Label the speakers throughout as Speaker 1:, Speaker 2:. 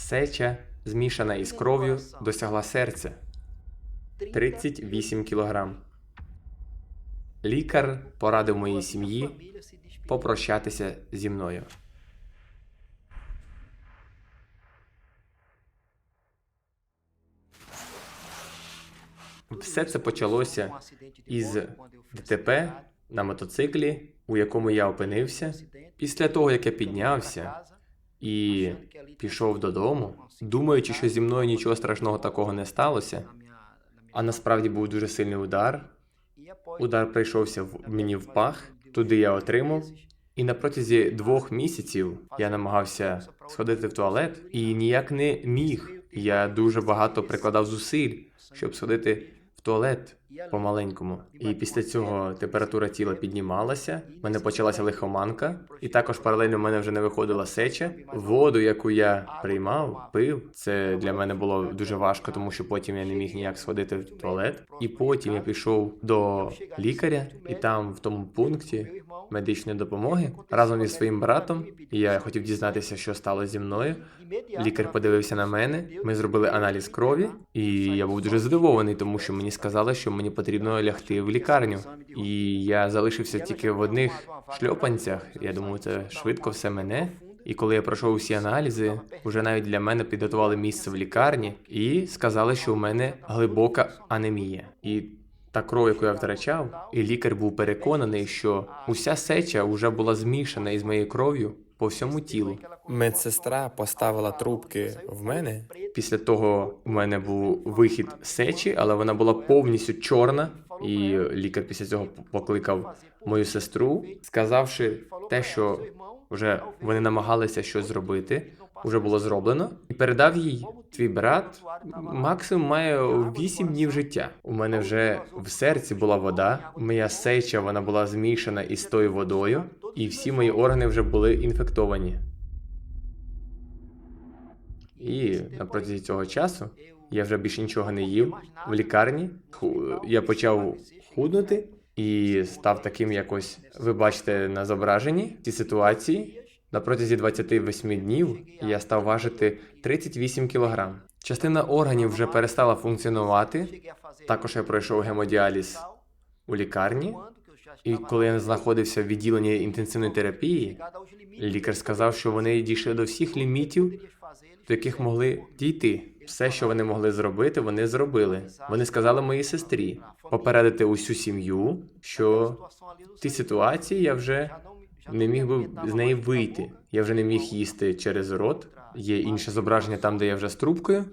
Speaker 1: Сеча, змішана із кров'ю, досягла серця 38 кілограм. Лікар порадив моїй сім'ї попрощатися зі мною. Все це почалося із ДТП на мотоциклі, у якому я опинився. Після того, як я піднявся і пішов додому, думаючи, що зі мною нічого страшного такого не сталося, а насправді був дуже сильний удар. Удар прийшовся в мені в пах, туди я отримав. І на протязі двох місяців я намагався сходити в туалет і ніяк не міг. Я дуже багато прикладав зусиль, щоб сходити туалет помаленькому. І після цього температура тіла піднімалася, в мене почалася лихоманка, і також паралельно в мене вже не виходила сеча. Воду, яку я приймав, пив. Це для мене було дуже важко, тому що потім я не міг ніяк сходити в туалет. І потім я пішов до лікаря, і там, в тому пункті медичної допомоги, разом із своїм братом, я хотів дізнатися, що стало зі мною. Лікар подивився на мене. Ми зробили аналіз крові, і я був дуже здивований, тому що мені сказали, що мені потрібно лягти в лікарню. І я залишився тільки в одних шльопанцях. Я думаю, це швидко все мене. І коли я пройшов усі аналізи, вже навіть для мене підготували місце в лікарні і сказали, що у мене глибока анемія. І та кров, яку я втрачав, і лікар був переконаний, що уся сеча вже була змішана із моєю кров'ю по всьому тілу. Медсестра поставила трубки в мене. Після того у мене був вихід сечі, але вона була повністю чорна. І лікар після цього покликав мою сестру, сказавши те, що вже вони намагалися щось зробити, вже було зроблено, і передав їй твій брат. Максимум має 8 днів життя. У мене вже в серці була вода. Моя сеча вона була змішана із тою водою, і всі мої органи вже були інфектовані. І на протязі цього часу я вже більше нічого не їв в лікарні. Я почав худнути і став таким якось. Ви бачите на зображенні ці ситуації. На протязі 28 днів я став важити 38 кілограм. Частина органів вже перестала функціонувати. Також я пройшов гемодіаліз у лікарні. І коли я знаходився в відділенні інтенсивної терапії, лікар сказав, що вони дійшли до всіх лімітів, до яких могли дійти. Все, що вони могли зробити, вони зробили. Вони сказали моїй сестрі попередити усю сім'ю, що в тій ситуації я вже не міг би з неї вийти. Я вже не міг їсти через рот. Є інше зображення там, де я вже з трубкою.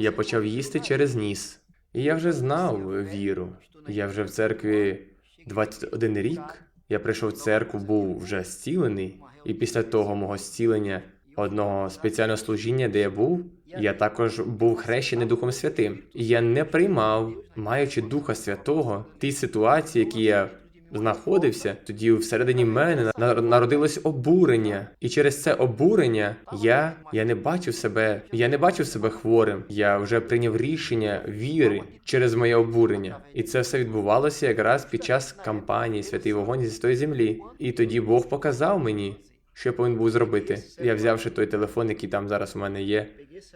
Speaker 1: Я почав їсти через ніс. І я вже знав віру. Я вже в церкві 21 рік. Я прийшов в церкву, був вже зцілений, і після того мого зцілення одного спеціального служіння, де я був, я також був хрещений Духом Святим. І я не приймав, маючи Духа Святого, ті ситуації, які я знаходився, тоді всередині мене на- народилось обурення, і через це обурення я, я не бачив себе, я не бачив себе хворим. Я вже прийняв рішення віри через моє обурення, і це все відбувалося якраз під час кампанії Святий вогонь зі стої землі. І тоді Бог показав мені. Що я повинен був зробити? Я взявши той телефон, який там зараз у мене є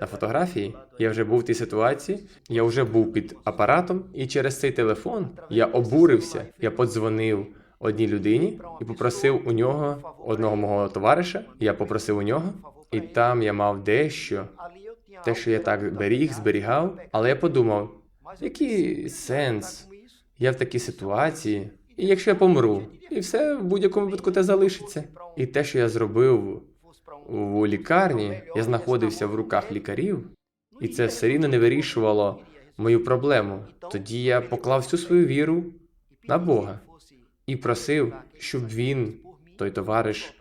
Speaker 1: на фотографії. Я вже був в тій ситуації, я вже був під апаратом, і через цей телефон я обурився. Я подзвонив одній людині і попросив у нього одного мого товариша. Я попросив у нього, і там я мав дещо, те, що я так беріг, зберігав. Але я подумав, який сенс? Я в такій ситуації, і якщо я помру, і все в будь-якому випадку те залишиться. І те, що я зробив у лікарні, я знаходився в руках лікарів, і це все рівно не вирішувало мою проблему. Тоді я поклав всю свою віру на Бога і просив, щоб він, той товариш,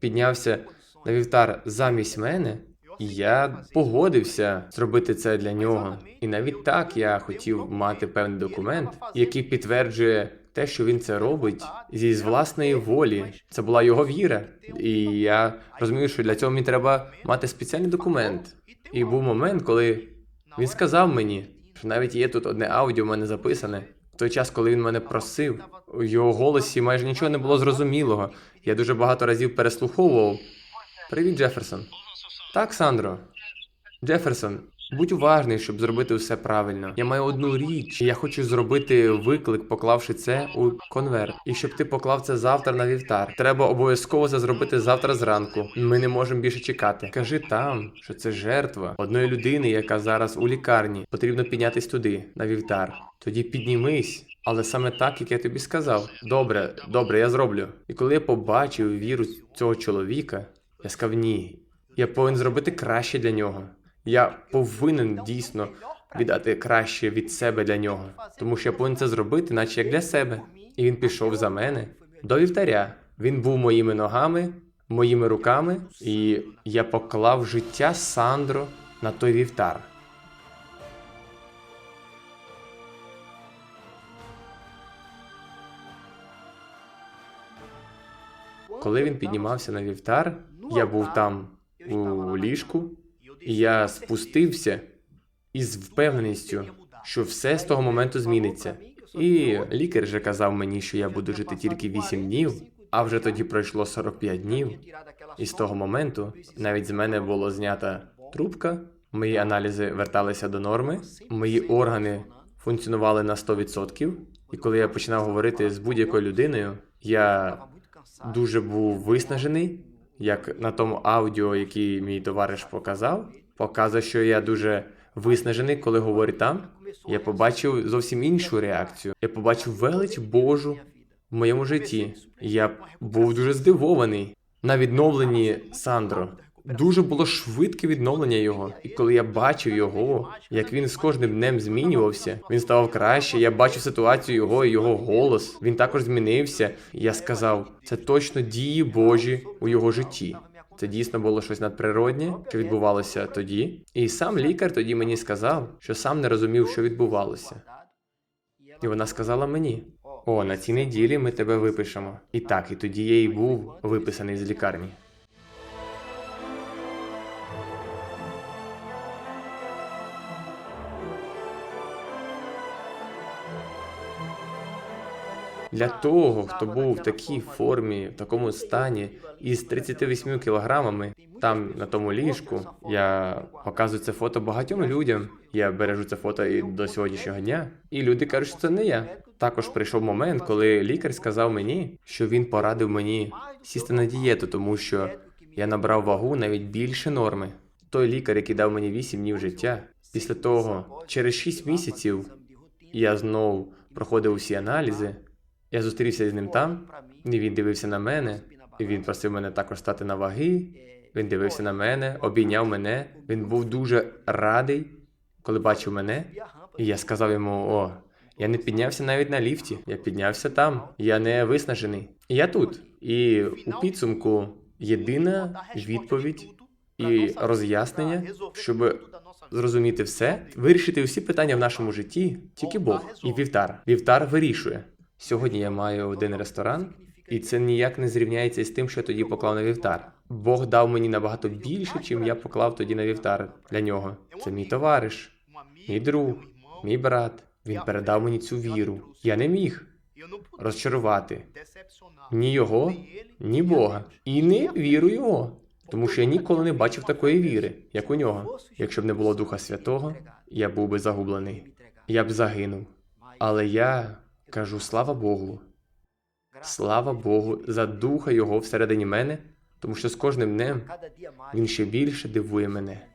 Speaker 1: піднявся на вівтар замість мене, і я погодився зробити це для нього. І навіть так я хотів мати певний документ, який підтверджує те, що він це робить зі з власної волі. Це була його віра. І я розумію, що для цього мені треба мати спеціальний документ. І був момент, коли він сказав мені, що навіть є тут одне аудіо в мене записане. В той час, коли він мене просив, у його голосі майже нічого не було зрозумілого. Я дуже багато разів переслуховував. Привіт, Джеферсон. Так, Сандро. Джеферсон, будь уважний, щоб зробити все правильно. Я маю одну річ, я хочу зробити виклик, поклавши це у конверт. І щоб ти поклав це завтра на вівтар. Треба обов'язково це зробити завтра зранку. Ми не можемо більше чекати. Кажи там, що це жертва одної людини, яка зараз у лікарні. Потрібно піднятись туди, на вівтар. Тоді піднімись. Але саме так, як я тобі сказав. Добре, добре, я зроблю. І коли я побачив віру цього чоловіка, я сказав ні. Я повинен зробити краще для нього. Я повинен дійсно віддати краще від себе для нього, тому що я повинен це зробити, наче як для себе. І він пішов за мене до вівтаря. Він був моїми ногами, моїми руками, і я поклав життя Сандро на той вівтар. Коли він піднімався на вівтар, я був там у ліжку, я спустився із впевненістю, що все з того моменту зміниться. І лікар вже казав мені, що я буду жити тільки 8 днів, а вже тоді пройшло 45 днів. І з того моменту навіть з мене було знята трубка, мої аналізи верталися до норми, мої органи функціонували на 100%. І коли я починав говорити з будь-якою людиною, я дуже був виснажений, як на тому аудіо, який мій товариш показав. Показує, що я дуже виснажений, коли говорить там. Я побачив зовсім іншу реакцію. Я побачив велич Божу в моєму житті. Я був дуже здивований на відновленні Сандро. Дуже було швидке відновлення його. І коли я бачив його, як він з кожним днем змінювався, він ставав краще. Я бачив ситуацію його і його голос. Він також змінився. Я сказав, це точно дії Божі у його житті. Це дійсно було щось надприроднє, що відбувалося тоді. І сам лікар тоді мені сказав, що сам не розумів, що відбувалося. І вона сказала мені: О, на цій неділі ми тебе випишемо. І так, і тоді я і був виписаний з лікарні. Для того, хто був в такій формі, в такому стані, із 38 кілограмами, там на тому ліжку, я показую це фото багатьом людям. Я бережу це фото і до сьогоднішнього дня. І люди кажуть, що це не я. Також прийшов момент, коли лікар сказав мені, що він порадив мені сісти на дієту, тому що я набрав вагу навіть більше норми. Той лікар, який дав мені 8 днів життя, після того, через 6 місяців, я знов проходив усі аналізи. Я зустрівся з ним там, і він дивився на мене, і він просив мене також стати на ваги. Він дивився на мене, обійняв мене. Він був дуже радий, коли бачив мене. І я сказав йому: О, я не піднявся навіть на ліфті, я піднявся там. Я не виснажений. Я тут. І у підсумку єдина відповідь і роз'яснення, щоб зрозуміти все, вирішити усі питання в нашому житті, тільки Бог і вівтар. Вівтар вирішує. Сьогодні я маю один ресторан, і це ніяк не зрівняється з тим, що я тоді поклав на вівтар. Бог дав мені набагато більше, чим я поклав тоді на вівтар для нього. Це мій товариш, мій друг, мій брат. Він передав мені цю віру. Я не міг розчарувати ні його, ні Бога. І не віру його. Тому що я ніколи не бачив такої віри, як у нього. Якщо б не було Духа Святого, я був би загублений. Я б загинув. Але я кажу слава Богу. Слава Богу за духа Його всередині мене, тому що з кожним днем він ще більше дивує мене.